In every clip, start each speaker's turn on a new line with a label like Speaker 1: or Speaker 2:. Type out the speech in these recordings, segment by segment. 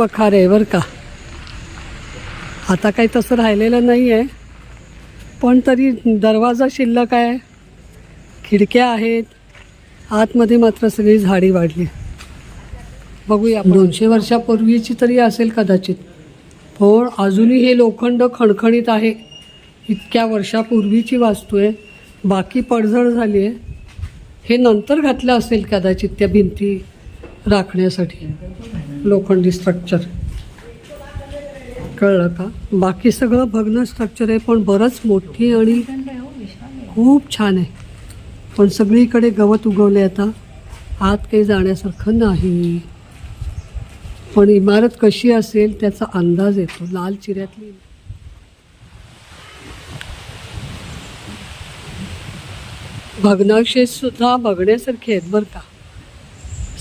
Speaker 1: वखार आहे बरं का. आता काही तसं राहिलेलं नाही आहे पण तरी दरवाजा शिल्लक आहे. खिडक्या आहेत. आतमध्ये मात्र सगळी झाडी वाढली. बघूया दोनशे वर्षापूर्वीची तरी असेल कदाचित. पण अजूनही हे लोखंड खणखणीत आहे. इतक्या वर्षापूर्वीची वास्तू आहे. बाकी पडझड झाली आहे हे नंतर घातलं असेल कदाचित त्या भिंती राखण्यासाठी. लोखंडी स्ट्रक्चर कळलं का? बाकी सगळं भग्न स्ट्रक्चर आहे पण बरंच मोठी आणि खूप छान आहे. पण सगळीकडे गवत उगवले आता. आत काही जाण्यासारखं नाही. पण इमारत कशी असेल त्याचा अंदाज येतो. लाल चिऱ्यातली भग्नावशेष सुद्धा बघण्यासारखे आहेत बरं का.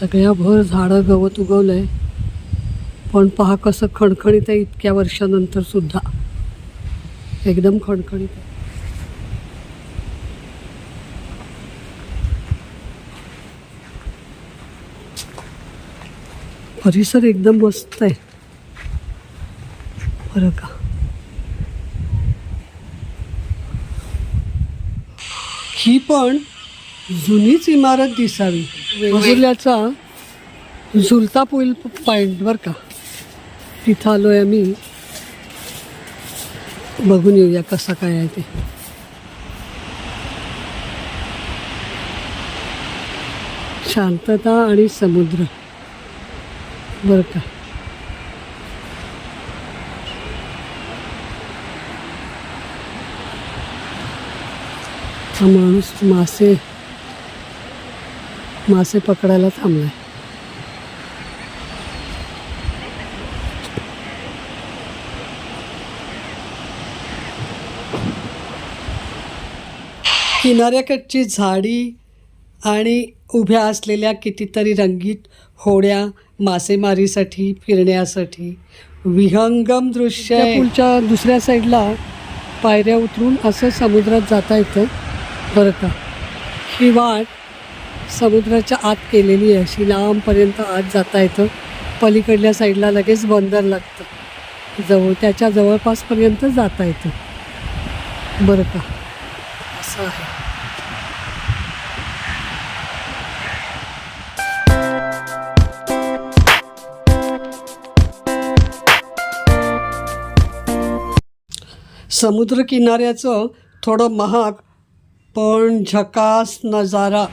Speaker 1: सगळ्या भर झाडं गवत उगवलं आहे पण पहा कसं खणखणीत आहे इतक्या वर्षानंतर सुद्धा. एकदम खणखणीत आहे. परिसर एकदम मस्त आहे. बरं का? ही पण जुनीच इमारत दिसावी. वेगुर्ल्याचा झुलता पूल पॉईंट बरं का? तिथं आलो आहे आम्ही. बघून येऊया कसं काय आहे ते. शांतता आणि समुद्र. बरं का? हा माणूस मासे मासे पकडायला थांबलाय. किनाऱ्याकडची झाडी आणि उभ्या असलेल्या कितीतरी रंगीत होड्या मासेमारीसाठी फिरण्यासाठी विहंगम दृश्य. पूलच्या दुसऱ्या साईडला पायऱ्या उतरून असं समुद्रात जाता येतं. बरं का? ही वाट समुद्राच्या आत केलेली आहे. अशी लांबपर्यंत आत जाता येतं. पलीकडल्या साईडला लगेच बंदर लागतं. जवळ त्याच्या जवळपासपर्यंत जाता येतं. बरं का? असं आहे. समुद्रकिनाऱ्याचं थोडं महाग पण झकास नजारा.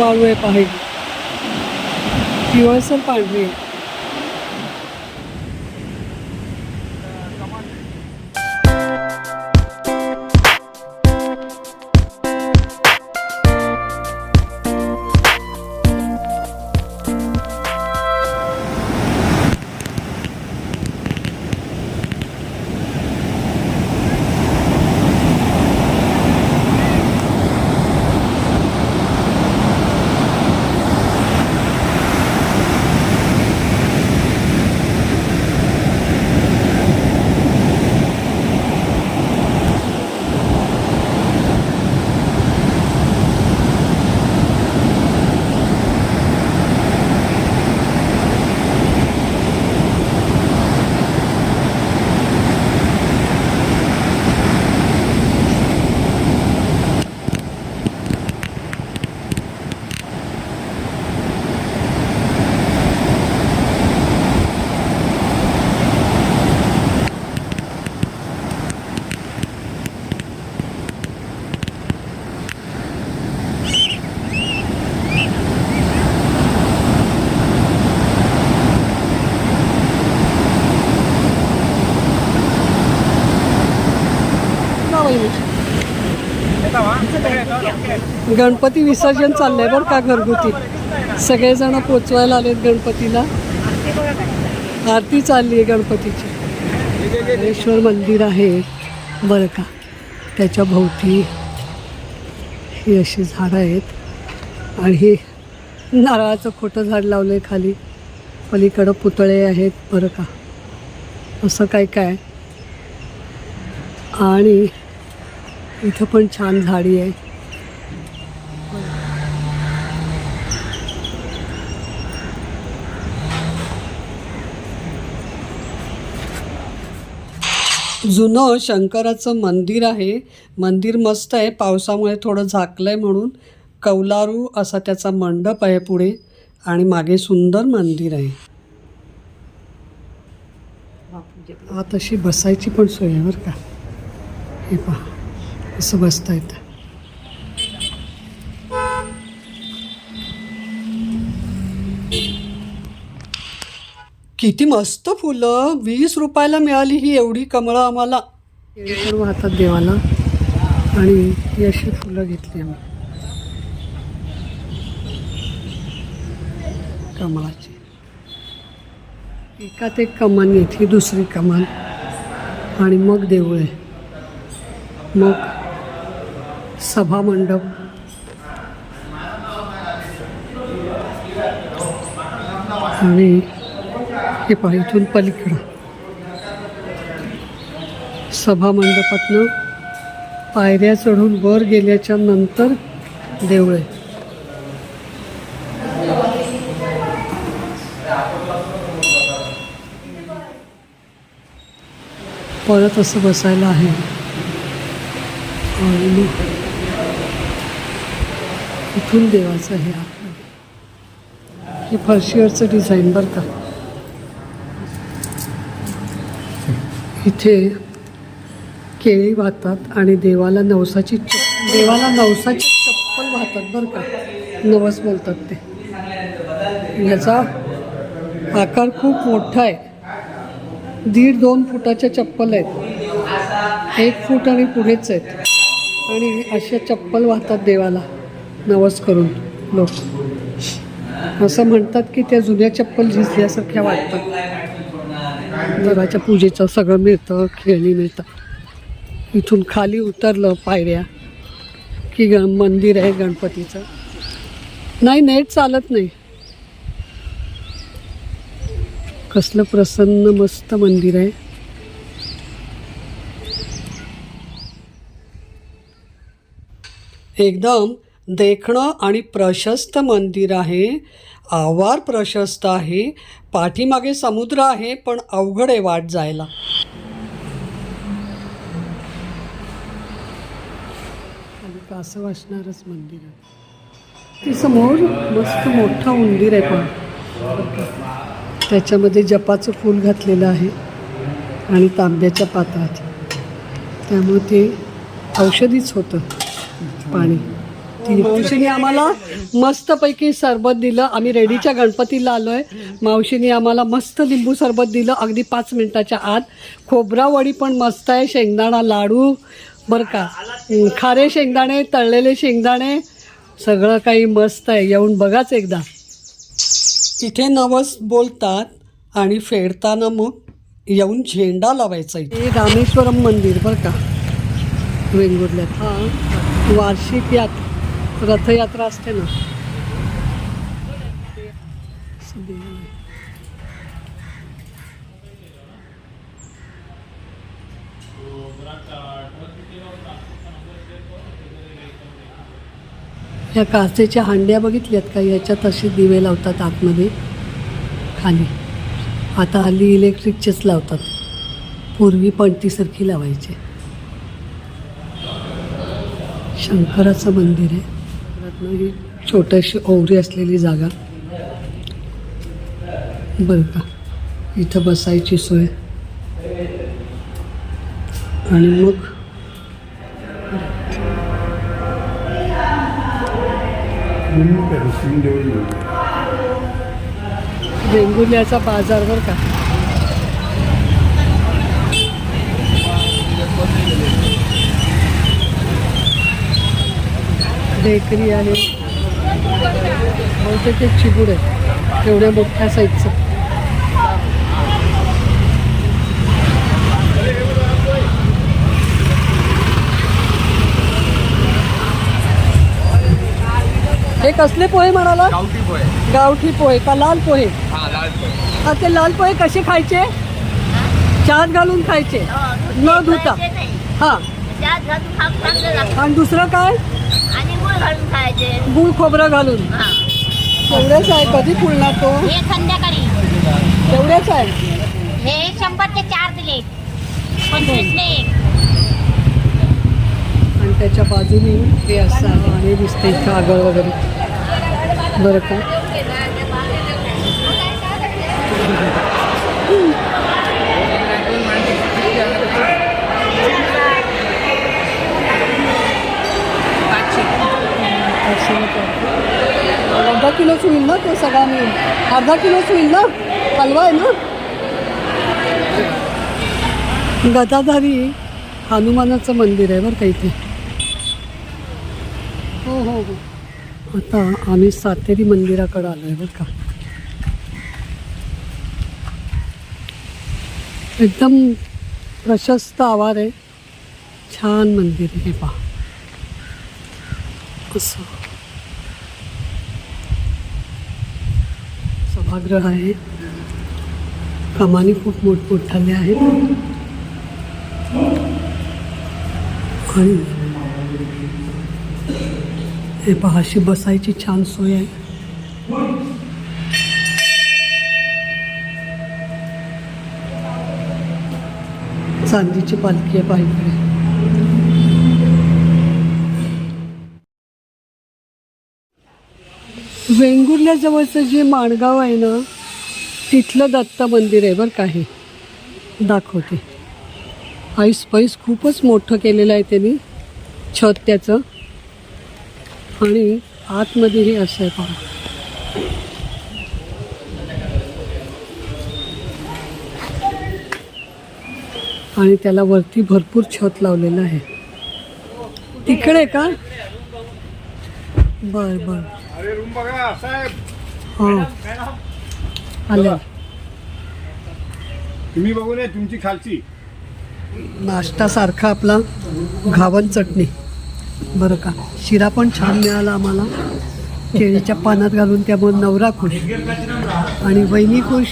Speaker 1: वाळू आहे पाहिजे. पिवळसर पांढरी गणपती विसर्जन चाललंय बरं का घरगुती? सगळेजण पोचवायला आलेत गणपतीला. आरती चालली आहे गणपतीची. गणेश्वर मंदिर आहे. बरं का? त्याच्या भोवती ही अशी झाडं आहेत. आणि हे नारळाचं खोटं झाड लावलं आहे खाली. पलीकडं पुतळे आहेत. बरं का? असं काय काय? आणि इथं पण छान झाडी आहे. जुनं शंकराचं मंदिर आहे. मंदिर मस्त आहे. पावसामुळे थोडं झाकलं आहे म्हणून. कौलारू असा त्याचा मंडप आहे पुढे. आणि मागे सुंदर मंदिर आहे. हा तशी बसायची पण सोय आहे बरं का. हे पहा असं बसता येतं किती मस्त फुलं. वीस रुपयाला मिळाली ही एवढी कमळं आम्हाला. केळी वाहतात देवाला आणि ही अशी फुलं घेतली आम्ही. कमळाची. एकात एक कमान येत दुसरी कमान. आणि मग देऊळ. आहे मग सभा मंडप. आणि हे पहा इथून पलीकडं. सभा मंडपातनं पायऱ्या चढून वर गेल्याच्यानंतर देऊळ आहे परत असं बसायला आहे. आणि इथून देवाचं हे आपलं हे फरशीवरचं डिझाईन बरं का? इथे केळी वाहतात आणि देवाला नवसाची चप देवाला नवसाची चप्पल वाहतात बरं का? नवस बोलतात ते. याचा आकार खूप मोठा आहे. दीड दोन फुटाच्या चप्पल आहेत. एक फूट आणि पुढेच आहेत. आणि अशा चप्पल वाहतात देवाला नवस करून लोक. असं म्हणतात की त्या जुन्या चप्पल झिजल्यासारख्या वाटतात. देवाच्या पूजेचं सगळं मिळतं खेळणी मिळतं इथून खाली उतरलं पायऱ्या की ग मंदिर आहे गणपतीचं. नाही नेट चालत नाही. कसलं प्रसन्न मस्त मंदिर आहे. एकदम देखणं आणि प्रशस्त मंदिर आहे. आवार प्रशस्त आहे. पाठीमागे समुद्र आहे पण अवघड आहे वाट जायला. आणि असं वाचणारच मंदिर आहे. ती समोर मस्त मोठा उंदीर आहे पण. त्याच्यामध्ये जपाचं फूल घातलेलं आहे आणि तांब्याच्या पात्रात. त्यामुळे ते औषधीच होतं पाणी. मावशीने आम्हाला मस्तपैकी सरबत दिलं. आम्ही रेडीच्या गणपतीला आलो आहे मावशीने आम्हाला मस्त लिंबू सरबत दिलं अगदी पाच मिनटाच्या आत. खोबरावडी पण मस्त आहे. शेंगदाणा लाडू बरं का. खारे शेंगदाणे तळलेले शेंगदाणे सगळं काही मस्त आहे. येऊन बघाच एकदा. इथे नवस बोलतात आणि फेडताना मग येऊन झेंडा लावायचा इथे. हे रामेश्वरम मंदिर बरं का. वेंगुर्ल्यात. हां. वार्षिक यात रथयात्रा असते ना. ह्या काचेच्या हांड्या बघितल्यात का? याच्यात असे दिवे लावतात आतमध्ये. खाली. आता हल्ली इलेक्ट्रिकचेच लावतात. पूर्वी पणतीसारखी लावायचे. शंकराचं मंदिर आहे. रत्न ही छोटीशी ओवरी असलेली जागा. बरं का. इथं बसायची सोय. आणि मग? वेंगुर्ल्याचा बाजार बरं का? बेकरी आहे बहुतेक ते चिबूड आहे तेवढ्या मोठ्या साईजचं हे कसले पोहे म्हणाला?
Speaker 2: गावठी पोहे.
Speaker 1: गावठी पोहे का लाल पोहे?
Speaker 2: हा लाल पोहे.
Speaker 1: ते लाल पोहे कसे खायचे? चहात घालून खायचे. न धुता. हा. आणि दुसरं काय?
Speaker 3: घालून खायचे
Speaker 1: गुळ खोबरं घालून.
Speaker 3: हा.
Speaker 1: तेवढेच आहे कधी फुलणार तो?
Speaker 3: हे संध्याकाळी.
Speaker 1: तेवढेच आहे.
Speaker 3: हे शंभरचे चार दिले. एक.
Speaker 1: आणि त्याच्या बाजूने ते असं आहे आणि दिसते कागद वगैरे. बरं का पाचशे रुपये. अर्धा किलोच होईल ना ते सगळा मिळून अर्धा किलोच होईल ना हलवा आहे ना? गदाधारी हनुमानाचं मंदिर आहे बरं का इथे. हो हो हो. आता आम्ही सातेरी मंदिराकडे आलो आहे बरं का. एकदम प्रशस्त आवार आहे. छान मंदिर आहे हे पहा. असं. सभागृह आहे कमानी खूप मोठमोठाल्या आहेत आणि हे पहा बसायची छान सोय आहे. चांदीची पालखी आहे पाहिजे वेंगुर्ल्याजवळचं जे माणगाव आहे ना तिथलं दत्त मंदिर आहे बरं काही दाखवते. आईस पैस खूपच मोठं केलेलं आहे त्यांनी छत त्याचं. आणि आतमध्ये हे असं आहे पहा आणि त्याला वरती भरपूर छत लावलेलं आहे. तिकडे का? बर बर.
Speaker 2: अरे रूम बघा साहेब.
Speaker 1: हां. आलं.
Speaker 2: तुम्ही बघू नये तुमची खालची.
Speaker 1: नाश्ता सारखा आपला घावन चटणी. बरं का? शिरा पण छान मिळाला आम्हाला. केळीच्या पानात घालून त्यामुळे नवरा खुश. आणि बहिणी खुश.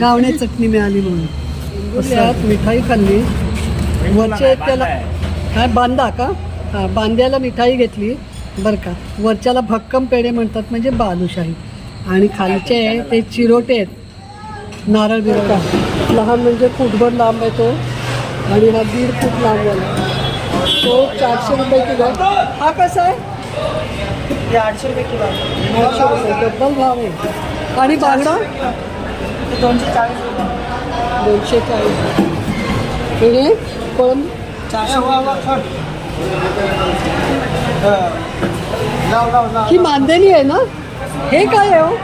Speaker 1: गावणे चटणी मिळाली म्हणून. मिठाई खाल्ली. वरचे त्याला काय बांधा का? हा बांद्याला मिठाई घेतली बरं का. वरच्याला भक्कम पेढे म्हणतात म्हणजे बालुशाही. आणि खालचे ते चिरोटे आहेत. नारळ बिरळ का लहान म्हणजे फुटभर लांब आहे तो. आणि हा दीड फूट लांब आहे. तो चारशे रुपये किलो आहे. हा कसा आहे?
Speaker 4: आठशे रुपये किलो.
Speaker 1: आठशे रुपये. डब्बल भाव आहे. आणि बांगडा
Speaker 4: दोनशे चाळीस
Speaker 1: दोनशे चाळीस. पण ही मांदेली आहे ना? हे काय आहे हो?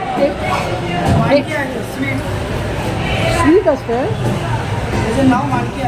Speaker 1: हे स्वीट असतं?
Speaker 4: नाव मानकी